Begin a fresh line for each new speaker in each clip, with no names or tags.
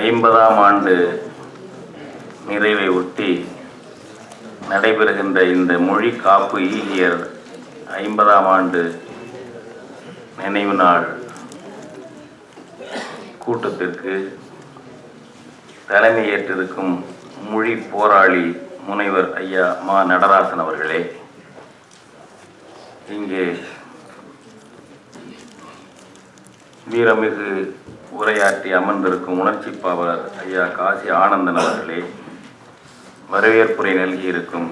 ஐம்பதாம் ஆண்டு நிறைவை ஒட்டி நடைபெறுகின்ற இந்த மொழி காப்பு ஈகியர் ஐம்பதாம் ஆண்டு நினைவு நாள் கூட்டத்திற்கு தலைமையேற்றிருக்கும் மொழி போராளி முனைவர் ஐயா மா நடராசன் அவர்களே இங்கே வீரமிகு உரையாற்றி அமர்ந்திருக்கும் உணர்ச்சி பாவலர் ஐயா காசி ஆனந்தன் அவர்களே வரவேற்புரை நல்கியிருக்கும்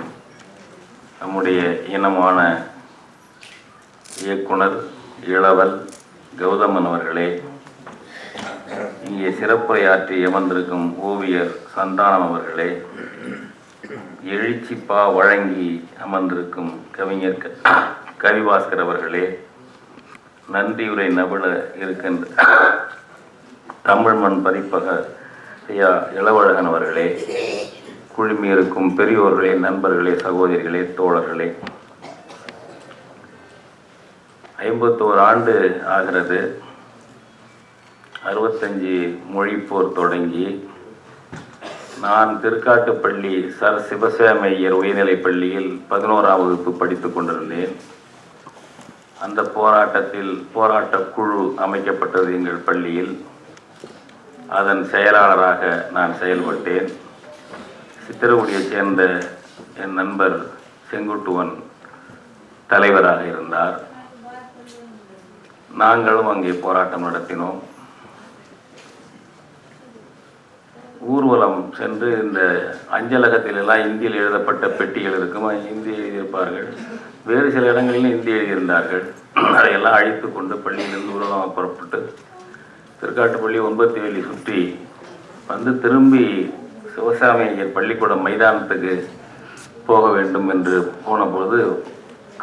நம்முடைய இனமான இயக்குனர் இளவல் கௌதமன் அவர்களே இங்கே சிறப்புரையாற்றி அமர்ந்திருக்கும் ஓவியர் சந்தானம் அவர்களே எழுச்சிப்பா வழங்கி அமர்ந்திருக்கும் கவிஞர் க- கவிபாஸ்கர் அவர்களே நன்றியுரை நபுல இருக்கின்ற தமிழ் மண் பதிப்பக ஐயா இளவழகன் அவர்களே குழுமியிருக்கும் பெரியோர்களே நண்பர்களே சகோதரிகளே தோழர்களே. ஐம்பத்தோரு ஆண்டு ஆகிறது. அறுபத்தஞ்சு மொழிப்போர் தொடங்கி நான் திருக்காட்டுப்பள்ளி சர் சிவசேமையர் உயர்நிலைப் பள்ளியில் பதினோராம் வகுப்பு படித்து கொண்டிருந்தேன். அந்த போராட்டத்தில் போராட்டக் குழு அமைக்கப்பட்டது எங்கள் பள்ளியில். அதன் செயலாளராக நான் செயல்பட்டேன். சித்திரகுடியைச் சேர்ந்த என் நண்பர் செங்குட்டுவன் தலைவராக இருந்தார். நாங்களும் அங்கே போராட்டம் நடத்தினோம். ஊர்வலம் சென்று இந்த அஞ்சலகத்திலெல்லாம் இந்தியில் எழுதப்பட்ட பெட்டிகள் இருக்கும். இந்தி எழுதியிருப்பார்கள். வேறு சில இடங்களிலும் இந்தி எழுதியிருந்தார்கள். அதையெல்லாம் அழித்து கொண்டு பள்ளியிலிருந்து ஊர்வலமாக புறப்பட்டு திருக்காட்டுப்பள்ளி ஒன்பத்தி வேலி சுற்றி வந்து திரும்பி சிவசாமி ஐயர் பள்ளிக்கூடம் மைதானத்துக்கு போக வேண்டும் என்று போனபோது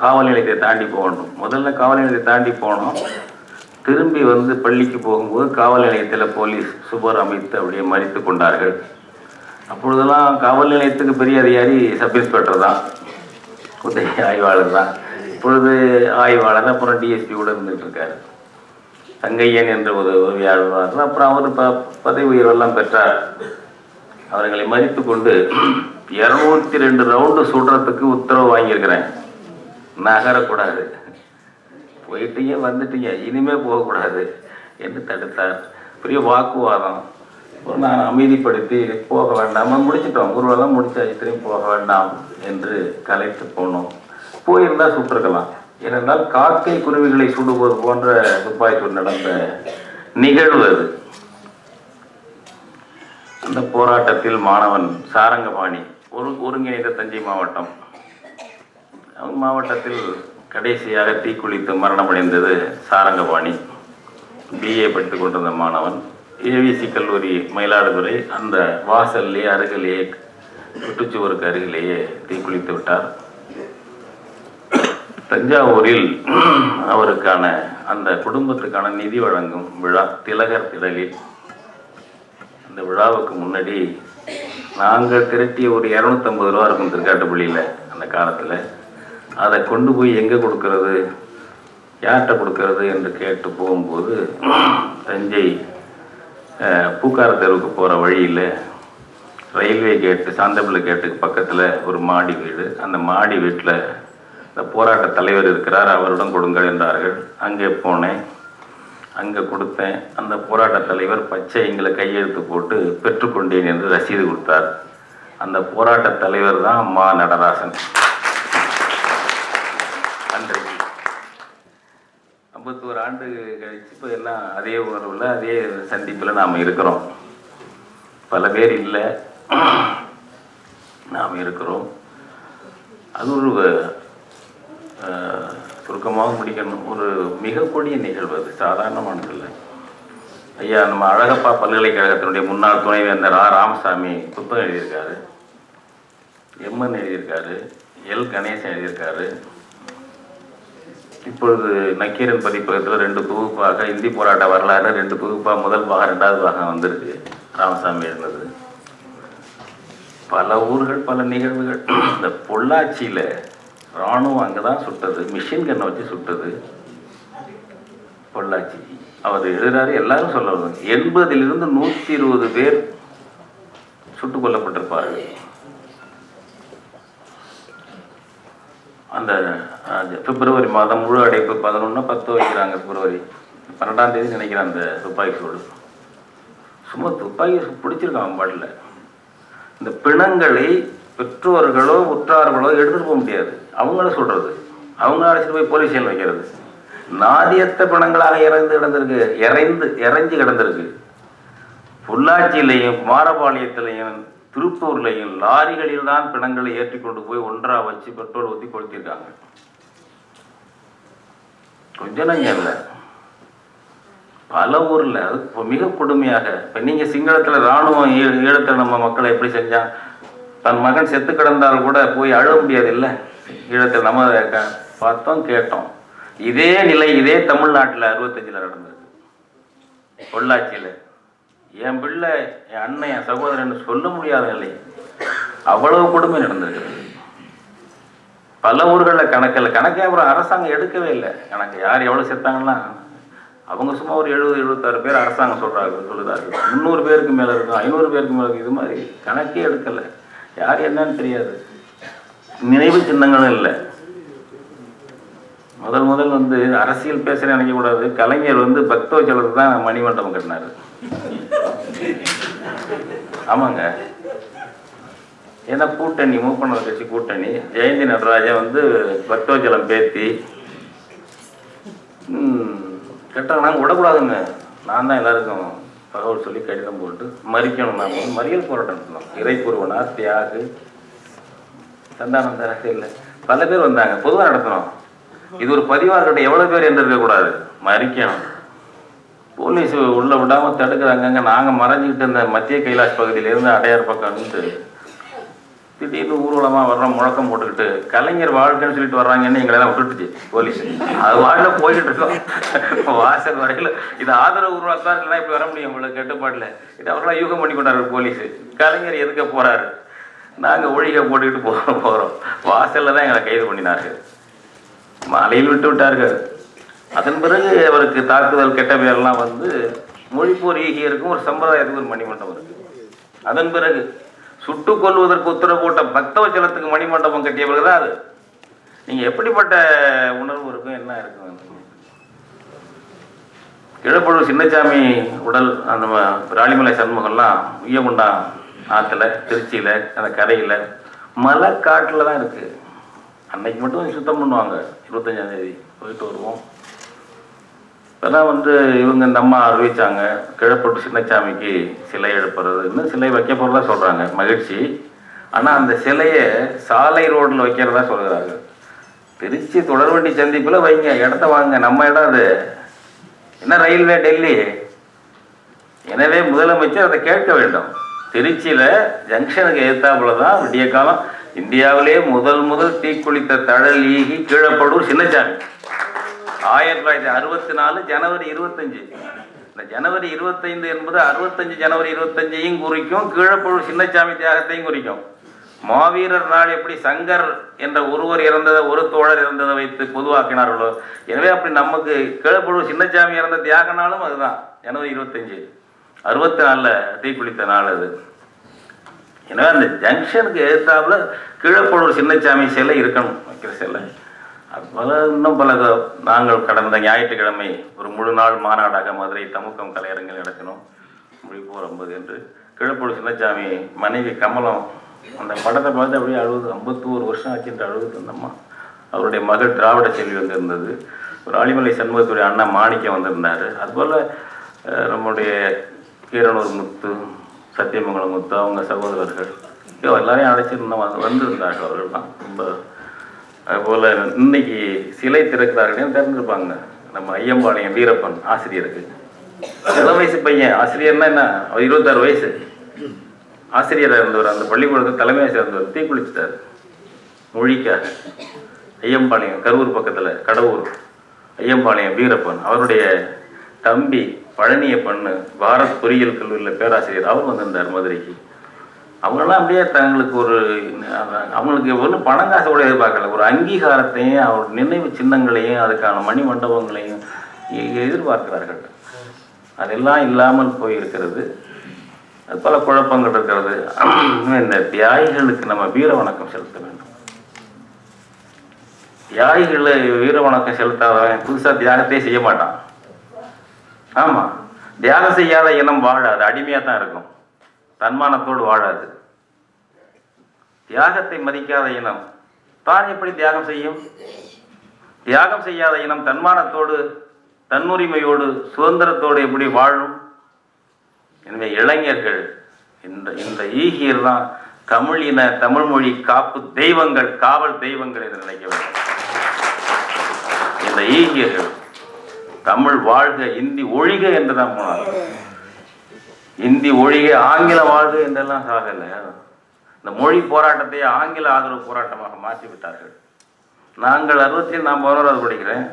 காவல் நிலையத்தை தாண்டி போகணும் முதல்ல காவல் நிலையத்தை தாண்டி போனோம். திரும்பி வந்து பள்ளிக்கு போகும்போது காவல் நிலையத்தில் போலீஸ் சுபர் அமைத்து அப்படியே மறித்து கொண்டார்கள். அப்பொழுதெல்லாம் காவல் நிலையத்துக்கு பெரிய அதிகாரி சப் இன்ஸ்பெக்டர் தான். உதவி ஆய்வாளர் தான். இப்பொழுது ஆய்வாளர் அப்புறம் டிஎஸ்பி கூட இருந்துகிட்டு இருக்காரு. தங்கையன் என்ற ஒரு உதவியாளர் அப்புறம் அவர் ப பதவி உயர்வெல்லாம் பெற்றார். அவர்களை மதித்து கொண்டு இரநூத்தி ரெண்டு ரவுண்டு சுடுறதுக்கு உத்தரவு வாங்கியிருக்கிறேன். நகரக்கூடாது. போயிட்டீங்க வந்துட்டீங்க. இனிமே போகக்கூடாது என்று தடுத்தார். பெரிய வாக்குவாதம். நான் அமைதிப்படுத்தி போக வேண்டாம். முடிச்சிட்டோம். குருவெல்லாம் முடிச்சாச்சு. திரும்பி போக வேண்டாம் என்று கலைத்து போனோம். போயிருந்தா சுற்றுக்கலாம். ஏனென்றால் காக்கை குருவிகளை சுடுவது போன்ற துப்பாக்கிச்சூடு நடந்த நிகழ்வு அது. அந்த போராட்டத்தில் மாணவன் சாரங்கபாணி ஒரு ஒருங்கிணைந்த தஞ்சை மாவட்டம். மாவட்டத்தில் கடைசியாக தீக்குளித்து மரணமடைந்தது சாரங்கபாணி. பிஏ படித்துக் கொண்டிருந்த மாணவன். ஏவிசி கல்லூரி மயிலாடுதுறை அந்த வாசல்லே அருகிலேயே சுற்றுச்சுவருக்கு அருகிலேயே தீக்குளித்து விட்டார். தஞ்சாவூரில் அவருக்கான அந்த குடும்பத்திற்கான நிதி வழங்கும் விழா திலகர் திடலில். அந்த விழாவுக்கு முன்னாடி நாங்கள் திரட்டிய ஒரு இரநூத்தம்பது ரூபா இருக்கும் திருக்காட்டுப்பள்ளியில் அந்த காலத்தில். அதை கொண்டு போய் எங்கே கொடுக்கறது யார்கிட்ட கொடுக்கறது என்று கேட்டு போகும்போது தஞ்சை பூக்கார தெருவுக்கு போகிற வழியில் ரயில்வே கேட்டு சாந்தபிள்ளை கேட்டுக்கு பக்கத்தில் ஒரு மாடி வீடு. அந்த மாடி வீட்டில் இந்த போராட்ட தலைவர் இருக்கிறார் அவரிடம் கொடுங்கள் என்றார்கள். அங்கே போனேன். அங்கே கொடுத்தேன். அந்த போராட்ட தலைவர் பச்சை எங்களை கையெழுத்து போட்டு பெற்றுக்கொண்டேன் என்று ரசீது கொடுத்தார். அந்த போராட்ட தலைவர் தான் மா நடராசன். அன்றைக்கு ஐம்பத்தோரு ஆண்டு கழிச்சு இப்போ எல்லாம் அதே உணர்வில் அதே சந்திப்பில் நாம் இருக்கிறோம். பல பேர் இல்லை. நாம் இருக்கிறோம். அது ஒரு சுருக்கமாக முடிக்கணும். ஒரு மிக கொடிய நிகழ்வு அது சாதாரணமானதில்லை. ஐயா நம்ம அழகப்பா பல்கலைக்கழகத்தினுடைய முன்னாள் துணைவேந்தர் ஆ ராமசாமி புத்தகம் எழுதியிருக்காரு. எம்என் எழுதியிருக்காரு. எல் கணேசன் எழுதியிருக்காரு. இப்பொழுது நக்கீரன் பதிப்பகத்தில் ரெண்டு தொகுப்பாக இந்தி போராட்ட வரலாறு ரெண்டு தொகுப்பாக முதல் பாகம் ரெண்டாவது பாகம் வந்திருக்கு. ராமசாமி எழுந்தது பல ஊர்கள் பல நிகழ்வுகள். இந்த பொள்ளாச்சியில் ராணுவம் அங்கே தான் சுட்டது மிஷின் கண்ணை வச்சு சுட்டது. பொள்ளாச்சி. அவர் எழுதுறாரு எல்லாரும் சொல்லணும் எண்பதிலிருந்து நூற்றி இருபது பேர் சுட்டுக் கொல்லப்பட்டிருப்பார்கள். அந்த பிப்ரவரி மாதம் முழு அடைப்பு பதினொன்று பத்து வைக்கிறாங்க பிப்ரவரி. பன்னெண்டாம் தேதி நினைக்கிறேன் அந்த துப்பாக்கி சூடு சும்மா துப்பாக்கி பிடிச்சிருக்கான் பாட்டில். இந்த பிணங்களை பெற்றோர்களோ உற்றார்களோ எடுத்துகிட்டு போக முடியாது. அவங்கள சொல்றது. அவங்க அழைச்சிட்டு போய் போலீஸ் ஸ்டேஷன் வைக்கிறது. நாதியத்த பிணங்களாக இறந்து கிடந்திருக்கு. இறைந்து இறைஞ்சு கிடந்திருக்கு. பொள்ளாச்சியிலையும் குமாரபாளையத்திலையும் திருப்பூர்லையும் லாரிகளில் தான் பிணங்களை ஏற்றி கொண்டு போய் ஒன்றா வச்சு பெட்ரோல் ஊற்றி கொளுத்திருக்காங்க. கொஞ்ச நஞ்சம் இல்லை. பல ஊர்ல அது இப்போ மிக கொடுமையாக இப்ப நீங்க சிங்களத்துல ராணுவம் ஈ- ஈழத்துல நம்ம மக்களை எப்படி செஞ்சால் தன் மகன் செத்து கிடந்தால் கூட போய் அழ முடியாது இல்லை? ஈழத்தில் நம்ம பார்த்தோம் கேட்டோம். இதே நிலை இதே தமிழ்நாட்டுல அறுபத்தஞ்சில் நடந்தது. பொள்ளாச்சியில. என் பிள்ளை என் அண்ணன் என் சகோதரன் சொல்ல முடியாத நிலை அவ்வளவு கொடுமை நடந்திருக்கிறது பல ஊர்களில் கணக்கில் கணக்கே அப்புறம் அரசாங்கம் எடுக்கவே இல்லை. கணக்கு யார் எவ்வளோ செத்தாங்கன்னா அவங்க சும்மா ஒரு எழுபது எழுபத்தாறு பேர் அரசாங்கம் சொல்கிறாங்க சொல்லுதாரு முந்நூறு பேருக்கு மேலே இருக்கும் ஐநூறு பேருக்கு மேலே இருக்கும். இது மாதிரி கணக்கே எடுக்கலை. யார் என்னன்னு தெரியாது. நினைவு சின்னங்களும் இல்லை. முதல் முதல் வந்து அரசியல் பேசுகிற நினைக்கக்கூடாது. கலைஞர் வந்து பக்தவச்சலத்துக்கு தான் மணிமண்டபம் கட்டினாரு. ஆமாங்க. ஏன்னா கூட்டணி மூப்பனர் கட்சி கூட்டணி. ஜெயந்தி நடராஜன் வந்து பக்தவச்சலம் பேத்தி. கரெக்டாக நாங்கள் விடக்கூடாதுங்க. நான் தான் எல்லாருக்கும் தகவல் சொல்லி கடிதம் போட்டு மறிக்கணும் நாம. வந்து மறியல் போராட்டம் நடத்தினோம் இறைப்பூர்வனார் தியாகு சந்தானம் தரகு இல்லை. பல பேர் வந்தாங்க. பொதுவாக நடத்தணும் இது ஒரு பதிவாக இருக்கட்டும் எவ்வளோ பேர் இருந்திருக்கக்கூடாது மறிக்கணும். போலீஸ் உள்ளே விடாம தடுக்கிறாங்க. நாங்கள் மறைஞ்சிக்கிட்டு இந்த மத்திய கைலாஷ் பகுதியிலேருந்து அடையார் பக்கம் இருந்து திடீர்னு ஊர்வலமாக வர்றோம் முழக்கம் போட்டுக்கிட்டு கலைஞர் வாழ்க்கைன்னு சொல்லிட்டு வர்றாங்கன்னு எங்களெல்லாம் விட்டுட்டுச்சு போலீஸ். அது வாழ போய்கிட்டு இருக்கோம். வாசல் வரையில் இது ஆதரவு உருவாக்கா இல்லைன்னா இப்படி வர முடியும் உங்களுக்கு கட்டுப்பாட்டில். இது அவரெல்லாம் யூகம் பண்ணி கொண்டாரு போலீஸ். கலைஞர் எதுக்க போறாரு? நாங்கள் ஒழிகை போட்டுக்கிட்டு போக போகிறோம் வாசலில் தான் எங்களை கைது பண்ணினார்கள். மலையில் விட்டு விட்டார்கள். அதன் பிறகு அவருக்கு தாக்குதல் கெட்ட பேரெல்லாம் வந்து மொழிப்போர் ஈகியருக்கும் ஒரு சம்பிரதாயத்துக்கு ஒரு மணிமண்டபம் இருக்கு. அதன் பிறகு சுட்டு கொள்வதற்கு உத்தரவு போட்ட பக்தவச்சலத்துக்கு மணிமண்டபம் கட்டிய பிறகுதான் அது. நீங்கள் எப்படிப்பட்ட உணர்வு இருக்கும் என்ன இருக்கும் கிழப்பழூர் சின்னசாமி உடல் அந்த ராளிமலை சண்முகம்லாம் உய்யகுண்டா ஆற்றுல திருச்சியில் அந்த கரையில். மலை காட்டில் தான் இருக்குது அன்னைக்கு மட்டும் சுத்தம் பண்ணுவாங்க. இருபத்தஞ்சாந்தேதி போயிட்டு வருவோம். இப்போதான் வந்து இவங்க இந்த அம்மா அறிவிச்சாங்க. கிழப்பட்டு சின்னச்சாமிக்கு சிலை எழுப்புறது. இன்னும் சிலை வைக்க போகிறதா சொல்கிறாங்க மகிழ்ச்சி. ஆனால் அந்த சிலையை சாலை ரோட்டில் வைக்கிறதா சொல்கிறாங்க திருச்சி தொடர்வண்டி சந்திப்பில் வைங்க. இடத்த வாங்க. நம்ம இடம் அது. என்ன ரயில்வே டெல்லி? எனவே முதலமைச்சர் அதை கேட்க வேண்டும். திருச்சியில் ஜங்ஷனுக்கு ஏற்றாப்புல தான் விடிய காலம் இந்தியாவிலே முதல் முதல் தீக்குளித்த தழல் ஈகி கீழப்படூர் சின்னச்சாமி. ஆயிரத்தி தொள்ளாயிரத்தி அறுபத்தி நாலு ஜனவரி இருபத்தஞ்சு. இந்த ஜனவரி இருபத்தைந்து என்பது அறுபத்தஞ்சு ஜனவரி இருபத்தஞ்சையும் குறிக்கும் கீழப்பழு சின்னசாமி தியாகத்தையும் குறிக்கும். மாவீரர் நாள் எப்படி சங்கர் என்ற ஒருவர் இறந்ததை ஒரு தோழர் இறந்ததை வைத்து பொதுவாக்கினார்களோ? எனவே அப்படி நமக்கு கீழப்பழு சின்னச்சாமி இறந்த தியாக நாளும் அதுதான் ஜனவரி இருபத்தஞ்சு. அறுபத்தி நாலில் தீக்குளித்த நாள் அது. எனவே அந்த ஜங்ஷனுக்கு எதிர்த்தாப்புல கீழப்பழூர் சின்னசாமி சிலை இருக்கணும் வைக்கிற சிலை. அது பல இன்னும் பல நாங்கள் கடந்த ஞாயிற்றுக்கிழமை ஒரு முழு நாள் மாநாடாக மதுரை தமுக்கம் கலையரங்கில் நடத்தினோம். முடிப்போர் ஐம்பது என்று. கிழப்பூர் சின்னசாமி மனைவி கமலம் அந்த படத்தை பார்த்து அப்படியே அழுவது ஐம்பத்தோரு வருஷம் ஆச்சுன்ற அழுகுது அந்த அவருடைய மகள் திராவிட செல்வி வந்திருந்தது. ஒரு ஆளிமலை சண்முகத்துடைய அண்ணா மாணிக்கம் வந்திருந்தார். அதுபோல் நம்முடைய கீரனூர் முத்து சத்தியமங்கலம் முத்து அவங்க சகோதரர்கள். எல்லாரையும் அழைச்சிருந்தோம். வந்து வந்திருந்தார்கள் அவர்கள்லாம் ரொம்ப அதுபோல் இன்னைக்கு சிலை திறக்கிறார்களே திறந்துருப்பாங்க நம்ம ஐயம்பாளையம் வீரப்பன் ஆசிரியருக்கு. இளம் வயசு பையன். ஆசிரியர்னா என்ன? அவர் இருபத்தாறு வயசு. ஆசிரியராக இருந்தவர். அந்த பள்ளிக்கூடத்தில் தலைமை ஆசிரியர் இருந்தவர் தீக்குளிச்சிட்டார் மொழிக்காக. ஐயம்பாளையம் கரூர் பக்கத்தில் கடவுர். ஐயம்பாளையம் வீரப்பன். அவருடைய தம்பி பழனியப்பன்னு பாரத் பொறியியல் கல்லூரியில் பேராசிரியர் அவர் வந்திருந்தார் மதுரைக்கு. அவங்களாம் அப்படியே தங்களுக்கு ஒரு அவங்களுக்கு ஒன்றும் பணம் காசு கூட எதிர்பார்க்கல. ஒரு அங்கீகாரத்தையும் அவர் நினைவு சின்னங்களையும் அதுக்கான மணி மண்டபங்களையும் எதிர்பார்க்கிறார்கள். அதெல்லாம் இல்லாமல் போயிருக்கிறது. அது பல குழப்பங்கள் இருக்கிறது. இந்த தியாகிகளுக்கு நம்ம வீர வணக்கம் செலுத்த வேண்டும். தியாகிகளை வீர வணக்கம் செலுத்தாதவன் புதுசாக தியாகத்தையே செய்ய மாட்டான். ஆமாம் தியாகம் செய்யாத இனம் வாழாது. அடிமையாக தான் இருக்கும். தன்மானத்தோடு வாழாது. தியாகத்தை மதிக்காத இனம். தான் எப்படி தியாகம் செய்யும்? தியாகம் செய்யாத இனம் தன்மானத்தோடு தன்னுரிமையோடு சுதந்திரத்தோடு எப்படி வாழும்? எனவே இளைஞர்கள் இந்த இந்த ஈகியர் தான் தமிழின தமிழ் மொழி காப்பு தெய்வங்கள் காவல் தெய்வங்கள் என்று நினைக்க வேண்டும். இந்த ஈகியர்கள் தமிழ் வாழ்க இந்தி ஒழிக என்று தான் போனார் இந்தி ஒழிக ஆங்கில வாழ்க என்றெல்லாம் சாகல. இந்த மொழி போராட்டத்தை ஆங்கில ஆதரவு போராட்டமாக மாற்றி விட்டார்கள் நாங்கள் அறுபத்தி நான் பதினோராவது படிக்கிறேன்.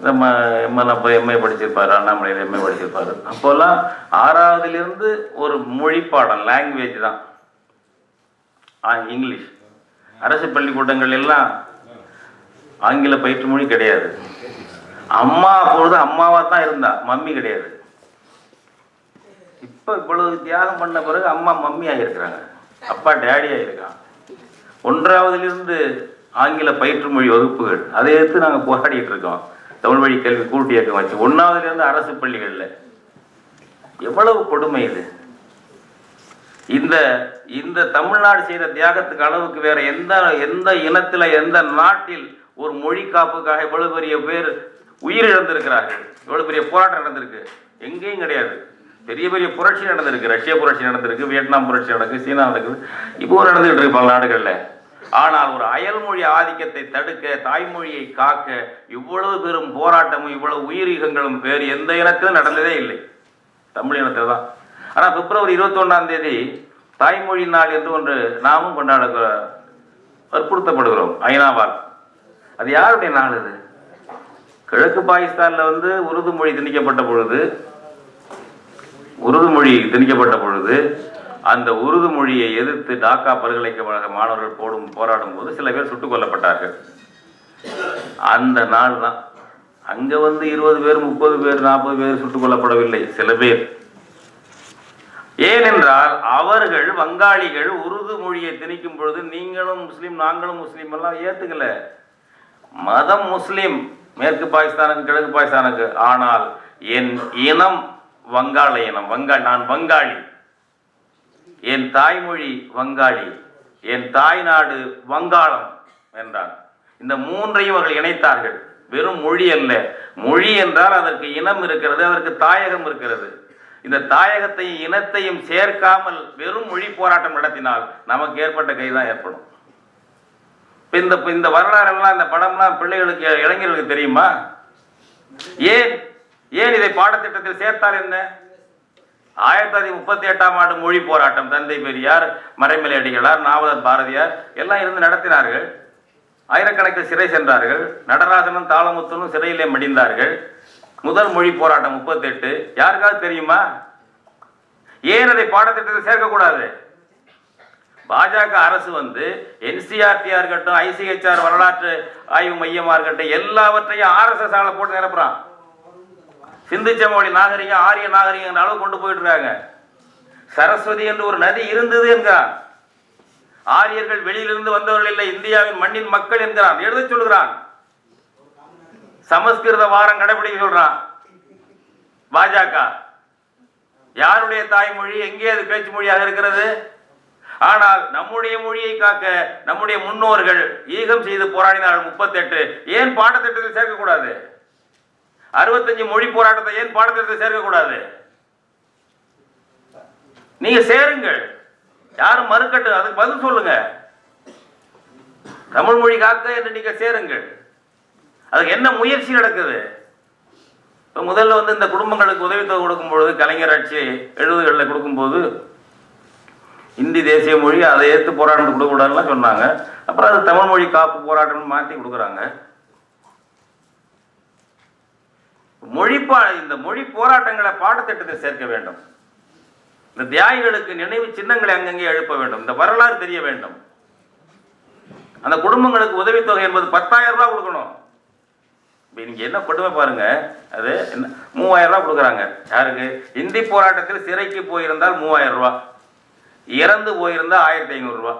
நம்ம எம்எல் அப்போ எம்ஏ படிச்சிருப்பார் அண்ணாமலையில் எம்ஏ படிச்சிருப்பாரு. அப்போல்லாம் ஆறாவதுலேருந்து ஒரு மொழி பாடம் லாங்குவேஜ் தான். ஆ, இங்கிலீஷ். அரசு பள்ளிக்கூடங்கள் எல்லாம் ஆங்கில பயிற்று மொழி கிடையாது. அம்மா பொழுது அம்மாவா தான் இருந்தா மம்மி கிடையாது. இப்ப இவ்வளவு தியாகம் பண்ண பிறகு அம்மா மம்மி ஆகியிருக்கிறாங்க. அப்பா டேடி ஆகியிருக்கான் ஒன்றாவதுலேருந்து ஆங்கில பயிற்று மொழி வகுப்புகள் அதை எடுத்து நாங்கள் போராடிட்டு இருக்கோம். தமிழ் வழி கல்வி கூட்டு இயக்கம் வச்சு. ஒன்றாவதுலேருந்து அரசு பள்ளிகளில். எவ்வளவு கொடுமை இது. இந்த இந்த தமிழ்நாடு செய்த தியாகத்துக்கு அளவுக்கு வேற எந்த எந்த இனத்துல எந்த நாட்டில் ஒரு மொழி காப்புக்காக இவ்வளவு பெரிய பேர் உயிர் இழந்திருக்கிறார்கள் இவ்வளவு பெரிய போராட்டம் நடந்திருக்கு? எங்கேயும் கிடையாது. பெரிய பெரிய புரட்சி நடந்திருக்கு. ரஷ்ய புரட்சி நடந்திருக்கு வியட்நாம் புரட்சி நடக்குது சீனா நடக்குது. இப்போ நடந்துகிட்டு இருக்கு பல நாடுகளில். ஆனால் ஒரு அயல்மொழி ஆதிக்கத்தை தடுக்க தாய்மொழியை காக்க இவ்வளவு பெரும் போராட்டமும் இவ்வளவு உயிரிகங்களும் வேறு எந்த இனத்திலும் நடந்ததே இல்லை. தமிழ் இனத்தில் தான். ஆனால் பிப்ரவரி இருபத்தொன்னாம் தேதி தாய்மொழி நாள் என்று ஒன்று நாமும் கொண்டாட வற்புறுத்தப்படுகிறோம் ஐநாவால். அது யாருடைய நாள் அது? கிழக்கு பாகிஸ்தானில் வந்து உருது மொழி திணிக்கப்பட்ட பொழுது உருது மொழி திணிக்கப்பட்ட பொழுது அந்த உருது மொழியை எதிர்த்து டாக்கா பல்கலைக்கழக மாணவர்கள் போடும் போராடும் போது சில பேர் சுட்டுக் கொல்லப்பட்டார்கள். அந்த நாள் தான். அங்கே வந்து இருபது பேர் முப்பது பேர் நாற்பது பேர் சுட்டுக் கொல்லப்படவில்லை சில பேர். ஏனென்றால் அவர்கள் வங்காளிகள் உருது மொழியை திணிக்கும் பொழுது நீங்களும் முஸ்லீம் நாங்களும் முஸ்லீம் எல்லாம் ஏற்றுக்கல மதம் முஸ்லீம். மேற்கு பாகிஸ்தானுக்கு கிழக்கு பாகிஸ்தானுக்கு. ஆனால் என் இனம் வங்காள இனம். வங்காள் நான் வங்காளி. என் தாய்மொழி வங்காளி. என் தாய் நாடு வங்காளம் என்றான். இந்த மூன்றையும் அவர்கள் இணைத்தார்கள். வெறும் மொழி அல்ல. மொழி என்றால் அதற்கு இனம் இருக்கிறது அதற்கு தாயகம் இருக்கிறது. இந்த தாயகத்தையும் இனத்தையும் சேர்க்காமல் வெறும் மொழி போராட்டம் நடத்தினால் நமக்கு ஏற்பட்ட கைதான் ஏற்படும். இப்போ இந்த இந்த வரலாறமெல்லாம் இந்த படம்லாம் பிள்ளைகளுக்கு இளைஞர்களுக்கு தெரியுமா? ஏன் ஏன் இதை பாடத்திட்டத்தில் சேர்த்தால் என்ன? ஆயிரத்தி தொள்ளாயிரத்தி முப்பத்தி எட்டாம் ஆண்டு மொழி போராட்டம் தந்தை பெரியார் மறைமலை அடிகளார் நாவலர் பாரதியார் எல்லாம் இருந்து நடத்தினார்கள். ஆயிரக்கணக்கில் சிறை சென்றார்கள். நடராஜனும் தாளமுத்தனும் சிறையிலே மடிந்தார்கள். முதல் மொழி போராட்டம் முப்பத்தெட்டு. யாருக்காவது தெரியுமா? ஏன் அதை பாடத்திட்டத்தில் சேர்க்கக்கூடாது? பாஜக அரசு வந்து என்சிஆர்டியா இருக்கட்டும் ஐசிஹெச்ஆர் வரலாற்று ஆய்வு மையமா இருக்கட்டும் எல்லாவற்றையும் ஆர்எஸ்எஸ் ஆல போட்டு நிரப்புறான். சிந்து சமவெளி நாகரிகம் ஆரிய நாகரிகம் அளவு கொண்டு போயிட்டு இருக்காங்க. சரஸ்வதி என்று ஒரு நதி இருந்தது என்கிறான். ஆரியர்கள் வெளியிலிருந்து வந்தவர்கள் இல்லை இந்தியாவின் மண்ணின் மக்கள் என்கிறான். எழுத சொல்கிறான் சமஸ்கிருத வாரம் கடைபிடிக்க சொல்றான். பாஜக. யாருடைய தாய்மொழி எங்கே அது பேச்சு மொழியாக இருக்கிறது? ஆனால் நம்முடைய மொழியை காக்க நம்முடைய முன்னோர்கள் ஈகம் செய்து போராடினார்கள் முப்பத்தெட்டு. ஏன் பாடத்திட்டத்தில் சேர்க்கக்கூடாது? அறுபத்தஞ்சு மொழி போராட்டத்தை ஏன் பாடத்திட்டத்தில் சேர்க்கக்கூடாது? நீங்க சேருங்கள். யாரும் மறுக்கட்டும் அதுக்கு பதில் சொல்லுங்க. தமிழ் மொழி காக்க என்று நீங்க சேருங்கள். அதுக்கு என்ன முயற்சி நடக்குது? இப்போ முதல்ல வந்து இந்த குடும்பங்களுக்கு உதவித்தொகை கொடுக்கும் பொழுது கலைஞர் ஆட்சி எழுபதுகளில் கொடுக்கும்போது இந்தி தேசிய மொழி அதை ஏற்று போராட்டம் கொடுக்கக்கூடாதுலாம் சொன்னாங்க. அப்புறம் அது தமிழ் மொழி காப்பு போராட்டம்னு மாற்றி கொடுக்குறாங்க. மொழி பா இந்த மொழி போராட்டங்களை பாடத்திட்டத்தில் சேர்க்க வேண்டும். இந்த தியாகிகளுக்கு நினைவு சின்னங்களை அங்கங்கே எழுப்ப வேண்டும். இந்த வரலாறு தெரிய வேண்டும். அந்த குடும்பங்களுக்கு உதவித்தொகை என்பது பத்தாயிரம் ரூபாய் கொடுக்கணும். இப்போ இன்னைக்கு என்ன கொடுமை பாருங்க. அது என்ன? மூவாயிரம் ரூபா கொடுக்குறாங்க. யாருக்கு? இந்தி போராட்டத்தில் சிறைக்கு போயிருந்தால் மூவாயிரம் ரூபா இறந்து போயிருந்தா ஆயிரத்தி ஐநூறுரூவா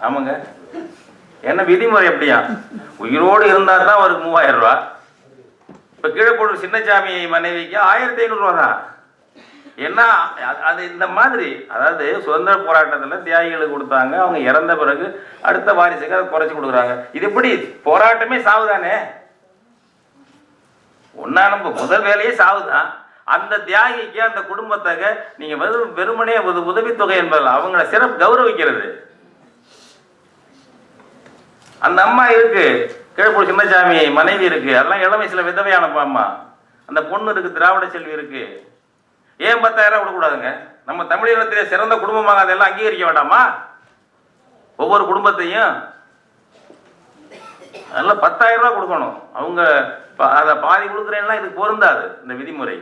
ஆமாங்க. என்ன விதிமுறை எப்படியா உயிரோடு இருந்தால் தான் அவருக்கு மூவாயிரம் ரூபா. இப்போ கீழப்போடு சின்னசாமி மனைவிக்கு ஆயிரத்தி ஐநூறுரூவா தான். என்ன அது- அது இந்த மாதிரி அதாவது சுதந்திர போராட்டத்தில் தியாகிகளுக்கு கொடுத்தாங்க அவங்க இறந்த பிறகு அடுத்த வாரிசுக்கு அதை குறைச்சி கொடுக்குறாங்க. இது எப்படி? போராட்டமே சாவுதானே? ஒன்னா நம்ம முதல் வேலையே சாவுதான். அந்த தியாகிக்கு அந்த குடும்பத்தை நீங்க வெறும் வெறுமனே ஒரு உதவித்தொகை என்பதில் அவங்கள சிறப்பு கௌரவிக்கிறது. அந்த அம்மா இருக்கு. கிழப்பூர் சின்னசாமி மனைவி இருக்கு. அதெல்லாம் இளம் சில விதவையான அம்மா. அந்த பொண்ணு இருக்கு திராவிட செல்வி இருக்கு. ஏன் பத்தாயிரம் கொடுக்கூடாதுங்க நம்ம தமிழகத்திலே சிறந்த குடும்பமாக அதெல்லாம் அங்கீகரிக்க வேண்டாமா? ஒவ்வொரு குடும்பத்தையும். அதெல்லாம் பத்தாயிரம் ரூபா கொடுக்கணும். அவங்க அதை பாதி கொடுக்குறேன்னா இதுக்கு பொருந்தாது இந்த விதிமுறை.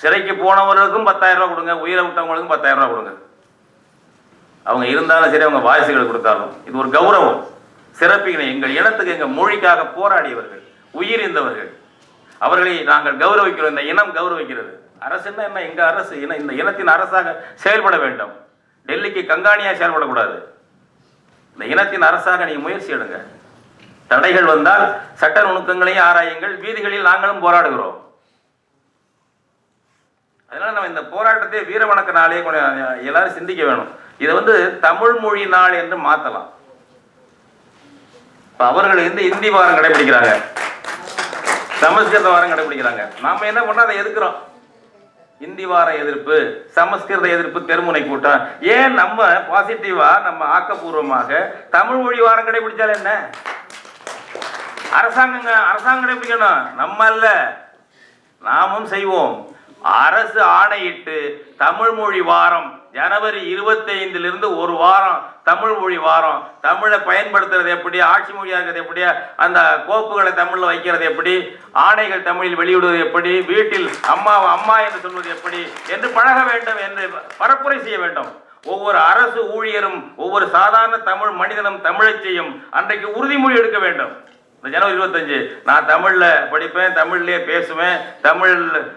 சிறைக்கு போனவர்களுக்கும் பத்தாயிரம் ரூபா கொடுங்க உயிரை விட்டவங்களுக்கும் பத்தாயிரம் ரூபா கொடுங்க. அவங்க இருந்தாலும் சரி அவங்க வாரிசுகள் கொடுத்தாலும். இது ஒரு கௌரவம். சிறப்பிக்கணும் எங்கள் இனத்துக்கு எங்கள் மொழிக்காக போராடியவர்கள் உயிர் இருந்தவர்கள் அவர்களை நாங்கள் கௌரவிக்கிறோம். இந்த இனம் கௌரவிக்கிறது. அரசுன்னா என்ன எங்கள் அரசு? இன இந்த இனத்தின் அரசாக செயல்பட வேண்டும். டெல்லிக்கு கங்காணியாக செயல்படக்கூடாது. இந்த இனத்தின் அரசாக நீங்கள் முயற்சி எடுங்க. தடைகள் வந்தால் சட்ட நுணுக்கங்களையும் ஆராயுங்கள். வீதிகளில் நாங்களும் போராடுகிறோம். அதனால நம்ம இந்த போராட்டத்தை வீர வணக்க நாளே கொஞ்சம் எல்லாரும் சிந்திக்க வேணும். இதை வந்து தமிழ் மொழி நாள் என்று மாத்தலாம். இப்ப அவர்கள் வந்து இந்தி வாரம் கடைபிடிக்கிறாங்க. சமஸ்கிருத வாரம் கடைபிடிக்கிறாங்க. நாம என்ன பண்ணோம்? அதை எதிர்க்கிறோம் இந்தி வார எதிர்ப்பு சமஸ்கிருத எதிர்ப்பு தெருமுனை கூட்டம். ஏன் நம்ம பாசிட்டிவா நம்ம ஆக்கப்பூர்வமாக தமிழ் மொழி வாரம் கடைபிடிச்சால் என்ன? அரசாங்கங்க அரசாங்கம் கடைபிடிக்கணும். நம்ம அல்ல. நாமும் செய்வோம். அரசு ஆணையிட்டு தமிழ் மொழி வாரம் ஜனவரி இருபத்தைந்திலிருந்து ஒரு வாரம் தமிழ் மொழி வாரம். தமிழை பயன்படுத்துறது எப்படி ஆட்சி மொழியாக இருக்கிறது எப்படி அந்த கோப்புகளை தமிழில் வைக்கிறது எப்படி ஆணைகள் தமிழில் வெளியிடுவது எப்படி வீட்டில் அம்மா அம்மா என்று சொல்வது எப்படி என்று பழக வேண்டும் என்று பரப்புரை செய்ய வேண்டும். ஒவ்வொரு அரசு ஊழியரும் ஒவ்வொரு சாதாரண தமிழ் மனிதனும் தமிழை செய்யும் அன்றைக்கு உறுதிமொழி எடுக்க வேண்டும். இந்த ஜனவரி இருபத்தஞ்சு. நான் தமிழில் படிப்பேன் தமிழ்லேயே பேசுவேன். தமிழ்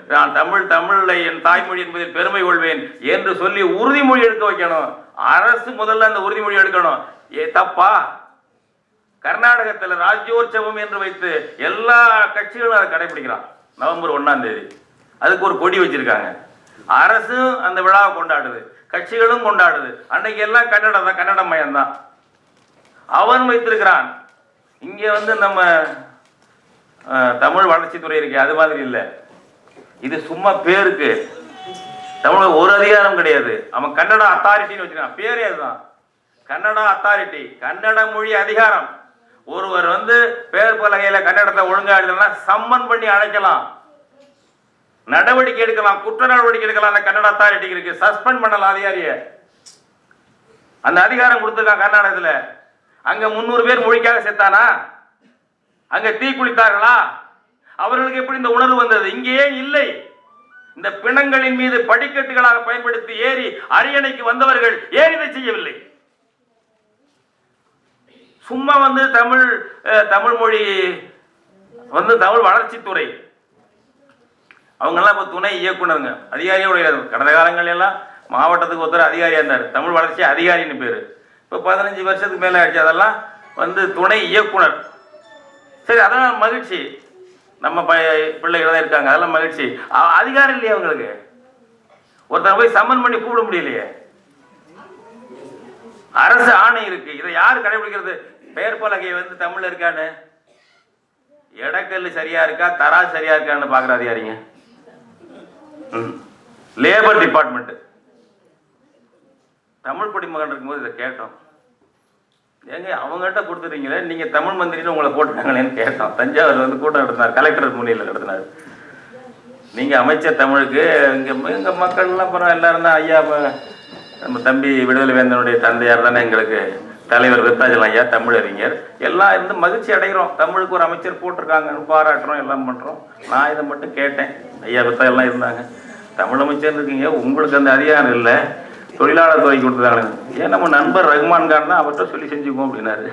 நான் தமிழ் தமிழில் என் தாய்மொழி என்பதில் பெருமை கொள்வேன் என்று சொல்லி உறுதிமொழி எடுக்க வைக்கணும். அரசு முதல்ல அந்த உறுதிமொழி எடுக்கணும். ஏ தப்பா? கர்நாடகத்தில் ராஜ்யோற்சவம் என்று வைத்து எல்லா கட்சிகளும் அதை கடைபிடிக்கிறான். நவம்பர் ஒன்றாம் தேதி. அதுக்கு ஒரு கொடி வச்சிருக்காங்க. அரசும் அந்த விழாவை கொண்டாடுது. கட்சிகளும் கொண்டாடுது. அன்னைக்கு எல்லாம் கன்னடம் தான் கன்னட மயம்தான். அவன் வைத்திருக்கிறான். இங்கே வந்து நம்ம தமிழ் வளர்ச்சித்துறை இருக்கு அது மாதிரி இல்லை. இது சும்மா பேருக்கு. தமிழ் ஒரு அதிகாரம் கிடையாது. அவன் கன்னட அத்தாரிட்டின்னு வச்சிருக்கான் பேரே அதுதான். கன்னடா அத்தாரிட்டி கன்னட மொழி அதிகாரம். ஒருவர் வந்து பேர் பலகையில் கன்னடத்தை ஒழுங்கா எழுதலாம் சம்மன் பண்ணி அழைக்கலாம். நடவடிக்கை எடுக்கலாம் குற்ற நடவடிக்கை எடுக்கலாம். அந்த கன்னட அத்தாரிட்டி இருக்கு. சஸ்பெண்ட் பண்ணலாம் அதிகாரிய. அந்த அதிகாரம் கொடுத்துருக்கான் கர்நாடகத்தில். அங்க முன்னூறு பேர் மொழிக்காக செத்தானா? அங்க தீ குளித்தார்களா? அவர்களுக்கு எப்படி இந்த உணர்வு வந்தது? இங்கேயே இல்லை. இந்த பிணங்களின் மீது படிக்கட்டுகளாக பயன்படுத்தி ஏறி அரியணைக்கு வந்தவர்கள் ஏன் இதை செய்யவில்லை. சும்மா வந்து தமிழ் தமிழ் மொழி வந்து தமிழ் வளர்ச்சித்துறை. அவங்கெல்லாம் இப்போ துணை இயக்குனருங்க. அதிகாரியோட கிடையாது. கடந்த காலங்கள் எல்லாம் மாவட்டத்துக்கு ஒருத்தர் அதிகாரியாக இருந்தார். தமிழ் வளர்ச்சி அதிகாரின்னு பேர். இப்போ பதினஞ்சு வருஷத்துக்கு மேலே ஆயிடுச்சு. அதெல்லாம் வந்து துணை இயக்குனர். சரி அதெல்லாம் மகிழ்ச்சி. நம்ம ப பிள்ளைகள் தான் இருக்காங்க அதெல்லாம் மகிழ்ச்சி. அதிகாரம் இல்லையா அவங்களுக்கு ஒருத்தர் போய் சம்மன் பண்ணி கூப்பிட முடியலையே. அரசு ஆணை இருக்கு. இதை யார் கடைபிடிக்கிறது? பெயர் பலகை வந்து தமிழ்ல இருக்கான்னு. இடக்கல் சரியா இருக்கா? தராசு சரியா இருக்கான்னு பாக்குற அதிகாரிங்க. Labour department. தமிழ் குடிமகன் இருக்கும்போது இதை கேட்டோம். ஏங்க அவங்ககிட்ட கொடுத்துட்டீங்களே நீங்க தமிழ் மந்திரின்னு உங்களை போட்டுட்டாங்களேன்னு கேட்டோம். தஞ்சாவூர் வந்து கூட்டம் நடத்தினார் கலெக்டர் முன்னிலையில் நடத்தினார். நீங்க அமைச்சர் தமிழுக்கு இங்கே இங்கே மக்கள்லாம் அப்புறம் எல்லாரும் தான் ஐயா நம்ம தம்பி விடுதலை வேந்தனுடைய தந்தையார் தானே எங்களுக்கு தலைவர் விருத்தாஜலம் ஐயா தமிழ் அறிஞர். எல்லாம் இருந்து மகிழ்ச்சி அடைகிறோம். தமிழுக்கு ஒரு அமைச்சர் போட்டிருக்காங்கன்னு பாராட்டுறோம் எல்லாம் பண்ணுறோம் நான் இதை மட்டும் கேட்டேன். ஐயா வித்தா எல்லாம் இருந்தாங்க. தமிழ் அமைச்சர் இருக்கீங்க உங்களுக்கு அந்த அதிகாரம் இல்லை. தொழிலாளர் துறைக்கு கொடுத்துருக்காங்க ஏன் நம்ம நண்பர் ரகுமான் கான் தான் அவர்கிட்ட சொல்லி செஞ்சுக்குவோம் அப்படின்னாரு.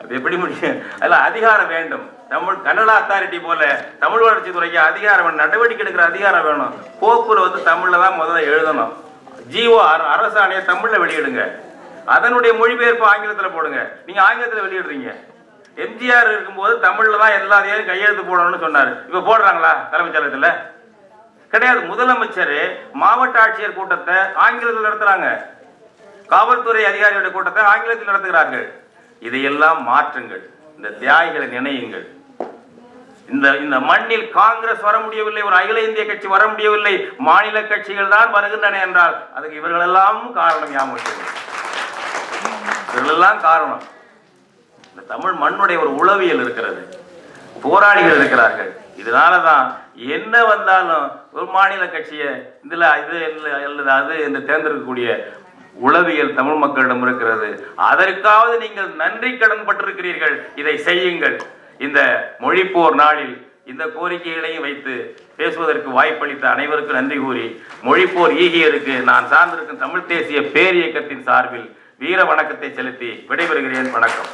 அது எப்படி முடியும்? அதில் அதிகாரம் வேண்டும். தமிழ் கன்னடா அத்தாரிட்டி போல தமிழ் வளர்ச்சி துறைக்கு அதிகாரம் வேணும், நடவடிக்கை எடுக்கிற அதிகாரம் வேணும். கோப்புல வந்து தமிழில் தான் முதல்ல எழுதணும். ஜிஓ அரசாணையை தமிழில் வெளியிடுங்க. அதனுடைய மொழிபெயர்ப்பு ஆங்கிலத்தில் போடுங்க. நீங்கள் ஆங்கிலத்தில் வெளியிடுறீங்க. எம்ஜிஆர் இருக்கும்போது தமிழில் தான் எல்லாத்தையும் கையெழுத்து போடணும்னு சொன்னார். இப்போ போடுறாங்களா தலைமைச் செயலகத்தில்? கிடையாது. முதலமைச்சர் மாவட்ட ஆட்சியர் கூட்டத்தை ஆங்கிலத்தில் நடத்துறாங்க. காவல்துறை அதிகாரியோட கூட்டத்தை ஆங்கிலத்தில் நடத்துகிறார்கள். இதையெல்லாம் மாற்றுங்கள். இந்த தியாகிகளை நினையுங்கள். இந்த இந்த மண்ணில் காங்கிரஸ் வர முடியவில்லை ஒரு அகில இந்திய கட்சி வர முடியவில்லை மாநில கட்சிகள் தான் வருகின்றன என்றால் அதுக்கு இவர்களெல்லாம் காரணம் ஞாபகம் இவர்களெல்லாம் காரணம். இந்த தமிழ் மண்ணுடைய ஒரு உளவியல் இருக்கிறது. போராளிகள் இருக்கிறார்கள். இதனால தான் என்ன வந்தாலும் ஒரு மாநில கட்சியை இதில் இது இல்ல- அல்லது அது என்று தேர்ந்தெடுக்கக்கூடிய உளவியல் தமிழ் மக்களிடம் இருக்கிறது. அதற்காவது நீங்கள் நன்றி கடன் பட்டிருக்கிறீர்கள் இதை செய்யுங்கள். இந்த மொழிப்போர் நாளில் இந்த கோரிக்கைகளையும் வைத்து பேசுவதற்கு வாய்ப்பளித்த அனைவருக்கும் நன்றி கூறி மொழிப்போர் ஈகியருக்கு நான் சார்ந்திருக்கும் தமிழ் தேசிய பேரியக்கத்தின் சார்பில் வீர வணக்கத்தை செலுத்தி விடைபெறுகிறேன். வணக்கம்.